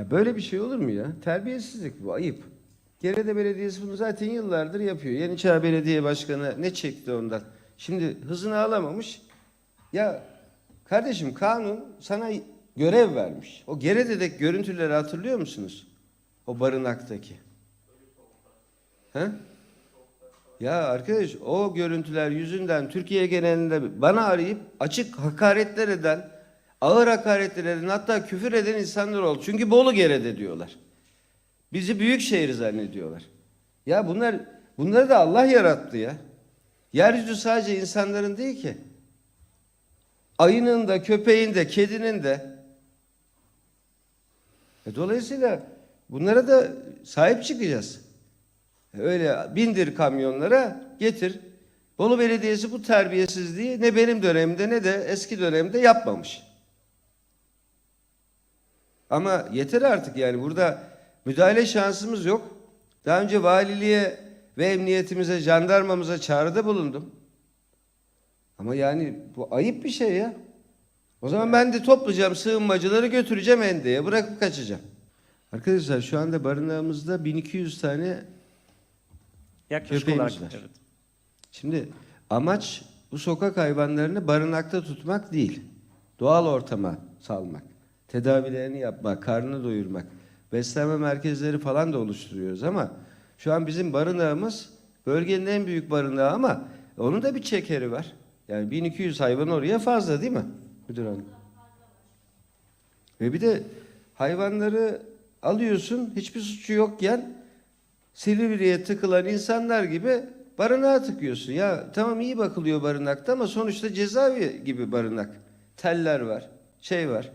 Ya böyle bir şey olur mu ya? Terbiyesizlik bu, ayıp. Gerede Belediyesi bunu zaten yıllardır yapıyor. Yeniçağ Belediye Başkanı ne çekti ondan? Şimdi hızını alamamış. Ya kardeşim kanun sana görev vermiş. O Gerede'deki görüntüleri hatırlıyor musunuz? O barınaktaki. He? Ya arkadaş o görüntüler yüzünden Türkiye genelinde bana arayıp açık hakaretler eden, ağır hakaretler eden hatta küfür eden insanlar oldu. Çünkü Bolu Gerede diyorlar. Bizi büyük şehir zannediyorlar. Ya bunlar bunları da Allah yarattı ya. Yeryüzü sadece insanların değil ki. Ayının da, köpeğin de, kedinin de. E dolayısıyla bunlara da sahip çıkacağız. Öyle bindir kamyonlara getir. Bolu Belediyesi bu terbiyesizliği ne benim dönemimde ne de eski dönemde yapmamış. Ama yeter artık yani burada müdahale şansımız yok. Daha önce valiliğe ve emniyetimize, jandarmamıza çağrıda bulundum. Ama yani bu ayıp bir şey ya. O zaman ben de toplayacağım sığınmacıları götüreceğim Ende'ye bırakıp kaçacağım. Arkadaşlar şu anda barınağımızda 1200 tane Yaklaşık Köpeğimiz olarak var. evet. Şimdi amaç bu sokak hayvanlarını barınakta tutmak değil. Doğal ortama salmak. Tedavilerini yapmak, karnını doyurmak. Beslenme merkezleri falan da oluşturuyoruz ama şu an bizim barınağımız bölgenin en büyük barınağı ama onun da bir çekeri var. Yani 1200 hayvan oraya fazla değil mi müdür hanım? Ve bir de hayvanları alıyorsun hiçbir suçu yokken Silivri'ye tıkılan insanlar gibi barınağa tıkıyorsun. Ya tamam iyi bakılıyor barınakta ama sonuçta cezaevi gibi barınak. Teller var, şey var.